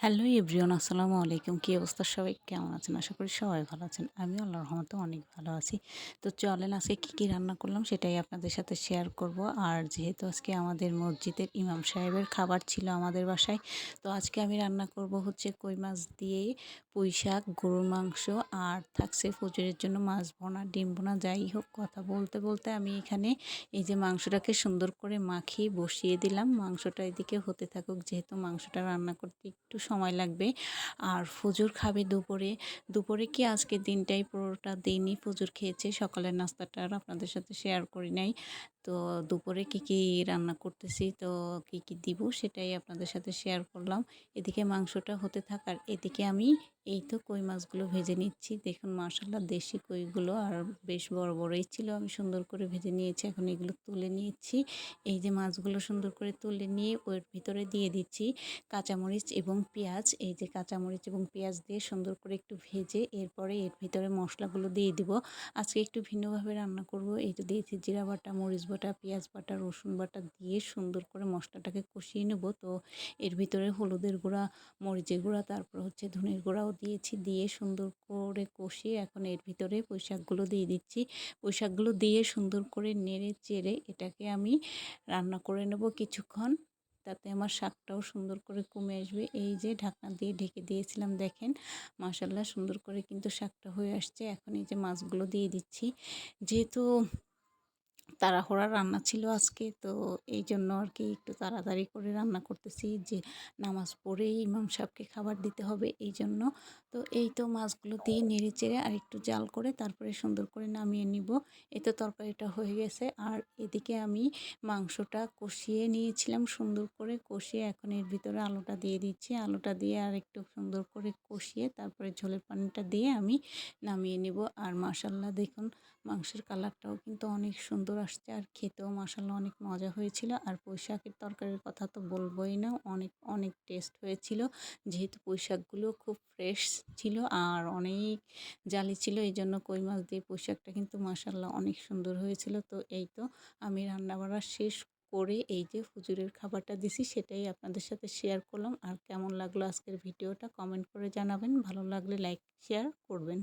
Hello everyone, আসসালামু আলাইকুম। কী অবস্থা সবাই? কেমন আছেন? আশা করি সবাই ভালো আছেন। আমি আল্লাহর রহমতে অনেক ভালো আছি। তো চলেন আজকে কী কী রান্না করলাম সেটাই আপনাদের সাথে শেয়ার করব। আর যেহেতু আজকে আমাদের মসজিদের ইমাম সাহেবের খাবার ছিল আমাদের বাসায়, তো আজকে আমি রান্না করব হচ্ছে কই মাছ দিয়ে পুঁই শাক, গরুর মাংস আর থাকছে ফজরের জন্য মাছ বোনা ডিম বোনা যাই হোক কথা বলতে বলতে আমি এখানে এই যে মাংসটাকে সুন্দর করে মাখিয়ে বসিয়ে দিলাম। মাংসটা এদিকে হতে থাকুক, যেহেতু মাংসটা রান্না করতে একটু সময় লাগবে। আর ফুজুর খাবে দুপুরে। দুপুরে কি আজকে দিনটাই পুরোটা দিনই ফুজুর খেয়েছে। সকালের নাস্তাটা আর আপনাদের সাথে শেয়ার করি নাই। তো দুপুরে কি কি রান্না করতেছি, তো কি কি দিব সেটাই আপনাদের সাথে শেয়ার করলাম। এদিকে মাংসটা হতে থাকার এদিকে আমি এই তো কই মাছগুলো ভেজে নিচ্ছি। দেখুন মার্শাল্লাহ দেশি কইগুলো আর বেশ বড়, বড়ই ছিল। আমি সুন্দর করে ভেজে নিয়েছি, এখন এগুলো তুলে নিয়েছি। এই যে মাছগুলো সুন্দর করে তুলে নিয়ে ওর ভিতরে দিয়ে দিচ্ছি কাঁচামরিচ এবং পেঁয়াজ। এই যে কাঁচামরিচ এবং পেঁয়াজ দিয়ে সুন্দর করে একটু ভেজে এরপরে এর ভিতরে মশলাগুলো দিয়ে দিব। আজকে একটু ভিন্নভাবে রান্না করব। এই তো দিয়েছি জিরা বাটা, মরিচ বাটা পেঁয়াজ বাটা, রসুন বাটা দিয়ে সুন্দর করে মশলাটাকে কষিয়ে নেব। তো এর ভিতরে হলুদের গুঁড়া, মরিচের গুঁড়া, তারপর হচ্ছে ধনের গুঁড়াও দিয়েছি। দিয়ে সুন্দর করে কষিয়ে এখন এর ভিতরে পোশাকগুলো দিয়ে দিচ্ছি। পোশাকগুলো দিয়ে সুন্দর করে নেড়ে চেড়ে এটাকে আমি রান্না করে নেব কিছুক্ষণ। তাতে আমার শাকটাও সুন্দর করে কমে আসবে। এই যে ঢাকনা দিয়ে ঢেকে দিয়েছিলাম, দেখেন। মাসাল্লাহ সুন্দর করে কিন্তু শাকটা হয়ে আসছে। এখন এই যে মাছগুলো দিয়ে দিচ্ছি। যেহেতু তাড়াহুড়া রান্না ছিল আজকে। তো এই জন্য আর কি একটু তাড়াতাড়ি করে রান্না করতেছি যে, নামাজ পড়েই ইমাম সাহেবকে খাবার দিতে হবে এই জন্য তো এই তো মাছগুলো দিয়ে নেড়ে চেড়ে আর একটু জাল করে তারপরে সুন্দর করে নামিয়ে নিব। এই তো তরকারিটা হয়ে গেছে। আর এদিকে আমি মাংসটা কষিয়ে নিয়েছিলাম সুন্দর করে কষিয়ে এখন এর ভিতরে আলুটা দিয়ে দিচ্ছি। আলুটা দিয়ে আর একটু সুন্দর করে কষিয়ে তারপরে ঝোলের পানিটা দিয়ে আমি নামিয়ে নিব। আর মাসাল্লাহ দেখুন মাংসের কালারটাও কিন্তু অনেক সুন্দর আসছে। আর খেতেও মশালা অনেক মজা হয়েছিল। আর পুঁইশাকের তরকারির কথা তো বলবোই না, অনেক অনেক টেস্ট হয়েছিল। যেহেতু পুঁইশাকগুলো খুব ফ্রেশ ছিল আর অনেক জালি ছিল, এই জন্য কই মাছ দিয়ে পুঁইশাকটা কিন্তু মাসাল্লাহ অনেক সুন্দর হয়েছিল। তো এই তো আমি রান্নাবাড়া শেষ করে এই যে হুজুরের খাবারটা দিছি, সেটাই আপনাদের সাথে শেয়ার করলাম। আর কেমন লাগল আজকের ভিডিওটা কমেন্ট করে জানাবেন। ভালো লাগলে লাইক শেয়ার করবেন।